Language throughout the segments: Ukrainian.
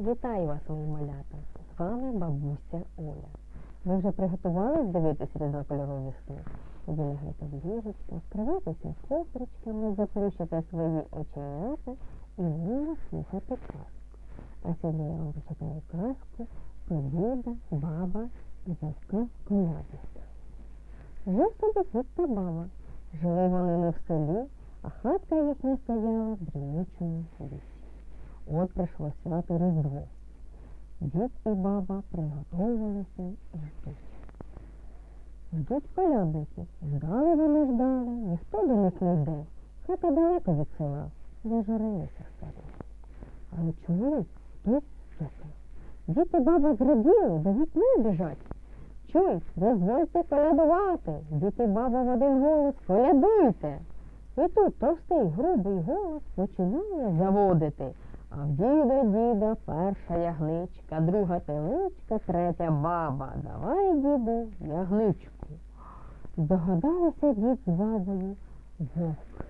Вітаю вас, мої малята! З вами бабуся Оля. Ви вже приготувались дивитися різнокольорові сни? Тоді лягайте в ліжечко, вкривайтеся ковдричками, заплющите свої оченята і вміло слухати казку. А сьогодні я вам почитаю казку про баба і вовка колядника. Жив собі дід та баба. Жили вони не в селі, а хатка їхня стояла в дрімучому лісі. От прийшло свято Різдво. Дід і баба приготовилися ждуть. Ждуть колядники. Ждали вони ждали, ніхто до них не йде. Хата далеко від села, зажурилися старі. Але чують, хтось стукає. Дід і баба зраділи, до вікна біжать. Чують, дозвольте колядувати. Дід і баба в один голос колядуйте. І тут товстий грубий голос починає заводити. А в діда діда перша ягничка, друга теличка, третя баба. Давай, діду, ягничку. Здогадалися дід з бабою вовк.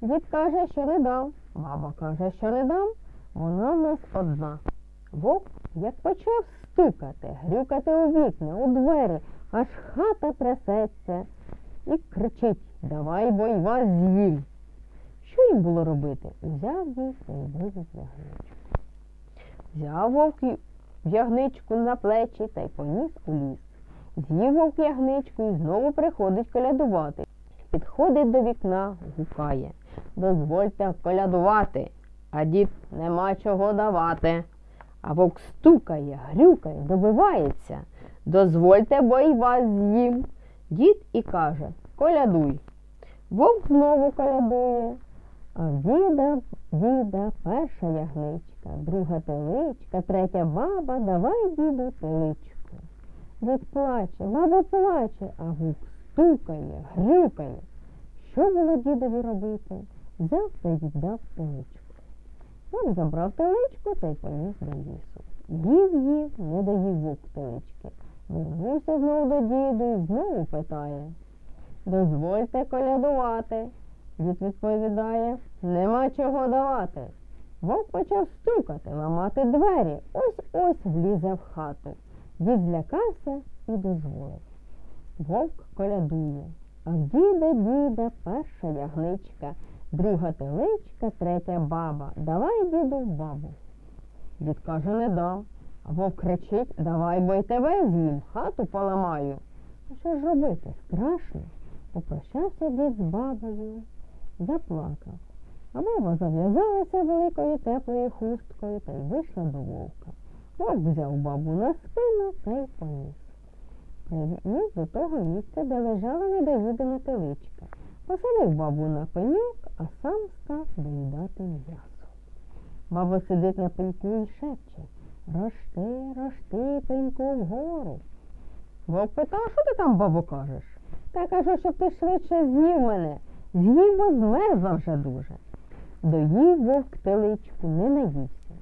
Дід каже, що не дам. Баба каже, що не дам. Вона в нас одна. Вовк, як почав стукати, грюкати у вікна, у двері, аж хата трясеться і кричить Давай, бо й вас з'їм. Що їм було робити? Взяв їй та й вивіз ягничку. Взяв вовк ягничку на плечі та й поніс у ліс. З'їв вовк ягничку і знову приходить колядувати. Підходить до вікна, гукає. Дозвольте колядувати, а дід нема чого давати. А вовк стукає, грюкає, добивається. Дозвольте, бо й вас з'їм. Дід і каже колядуй. Вовк знову колядує, а діда, перша ягничка, друга теличка, третя баба, давай, діду, теличку. Дід плаче, баба плаче, а вовк стукає, грюкає. Що було дідові робити? Взяв та й віддав теличку. Вовк забрав теличку та й поніс до лісу. Їв їв, не доїв вовк телички. Вернувся знову до діду і знову питає. Дозвольте колядувати. Дід відповідає, нема чого давати. Вовк почав стукати, ламати двері. Ось ось влізе в хату. Дід злякався і дозволив. Вовк колядує. А діда, діда, перша ягничка, друга теличка, третя баба. Давай, діду, бабу. Дід каже, не дам. А вовк кричить, давай, бо й тебе з'їм, хату поламаю. А що ж робити? Страшно. Попрощався дід з бабою, заплакав. А баба зав'язалася великою теплою хусткою та й вийшла до вовка. Вовк взяв бабу на спину та й поніс. Приніс до того місця, де лежала недоїдена теличка. Посадив бабу на пеньок, а сам став доїдати м'ясо. Баба сидить на пеньку і шепче Рости, рости, пеньку вгору. Вовк питав, що ти там, бабо, кажеш? Та кажу, щоб ти швидше з'їв мене. З'їв, бо змерзла вже дуже. Доїв вовк теличку, не наївся.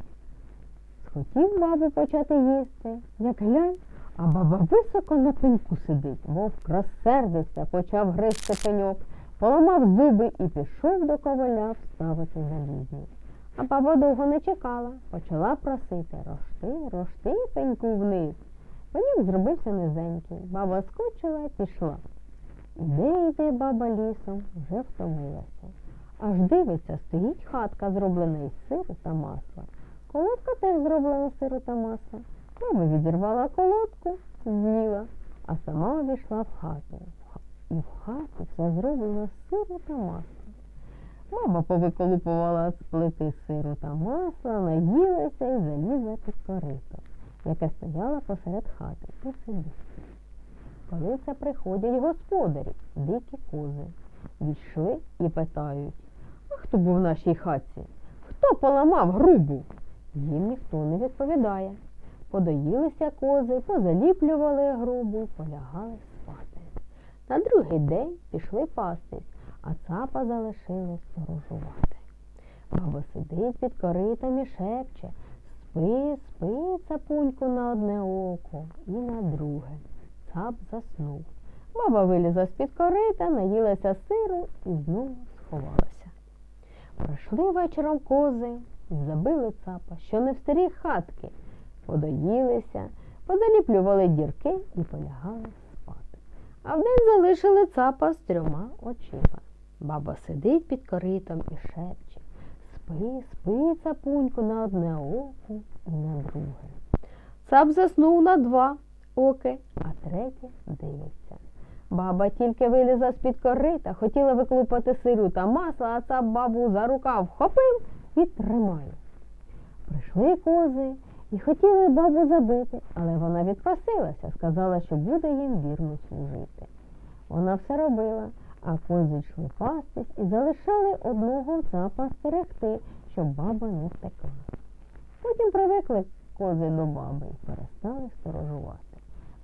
Схотів бабу почати їсти, як глянь, а баба високо на пеньку сидить. Вовк розсердився, почав гризти пеньок, поламав зуби і пішов до коваля вставити залізні. А баба довго не чекала, почала просити Рошти, рошти, пеньку вниз. Пеньок зробився низенький. Баба скочила і пішла. Іде йде баба лісом, вже втомилася. Аж дивиться, стоїть хатка, зроблена із сиру та масла. Колодка теж зроблена з сиру та масла. Баба відірвала колодку, з'їла, а сама увійшла в хату. І в хаті все зроблено з сиру та масла. Баба повиколупувала з плити сиру та масла, наїлася і залізла під корито, яке стояло посеред хати. І. Коли це приходять господарі, дикі кози. Війшли і питають, а хто був в нашій хатці? Хто поламав грубу? Їм ніхто не відповідає. Подоїлися кози, позаліплювали грубу полягали спати. На другий день пішли пастись, а цапа залишилась сторожувати. Баба сидить під коритом і шепче Спи, спи, цапуньку на одне око і на друге. Цап заснув. Баба вилізла з-під корита, наїлася сиру і знову сховалася. Пройшли вечором кози, забили цапа, що не в старі хатки. Подоїлися, позаліплювали дірки і полягали спати. А вдень залишили цапа з трьома очима. Баба сидить під коритом і шепче. Спи, спи, цапуньку, на одне око і на друге. Цап заснув на два оки, а третє дивиться. Баба тільки вилізла з-під корита, хотіла виклупати сиру та масло, а цап бабу за рукав вхопив і тримає. Прийшли кози і хотіли бабу забити, але вона відпросилася, сказала, що буде їм вірно служити. Вона все робила, а кози йшли пастись і залишали одного цапа стерегти, щоб баба не втекла. Потім привикли кози до баби і перестали сторожувати.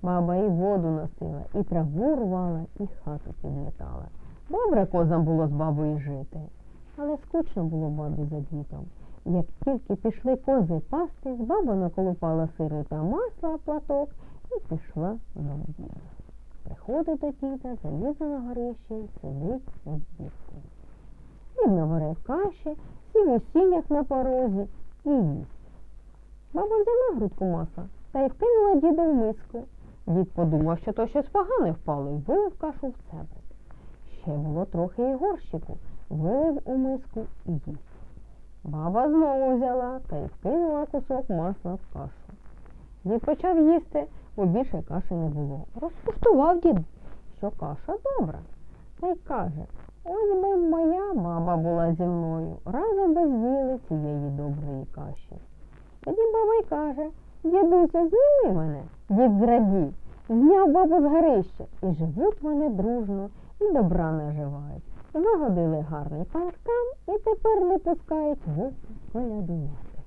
Баба і воду носила, і траву рвала, і хату підмітала. Добре козам було з бабою жити, але скучно було бабі за дітом. Як тільки пішли кози пастись, баба наколупала сиру та масла платок і пішла на дім. Приходить до діда, залізла на горище сидить над діркою. Дід наварив каші, сів у сінях на порозі і їсть. Баба взяла грудку масла та й вкинула діда в миску. Дід подумав, що то щось погане впало і вилив кашу в цебрик. Ще було трохи і горщику, вилив у миску і їсть. Баба знову взяла та й вкинула кусок масла в кашу. Дід почав їсти, бо більше каші не було. Розпустував дід, що каша добра. Та й каже, ось би моя баба була зі мною, разом би з'їли цієї доброї каші. Тоді баба й каже, дідуся, зніми мене. Дід зрадів, зняв бабу з горища, і живуть вони дружно, і добра наживають. Загодили гарний паркан і тепер не пускають вовку колядувати.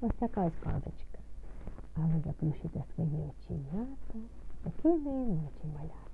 Ось така ось казочка. А ви заплющите свої оченята, спокійної ночі малята.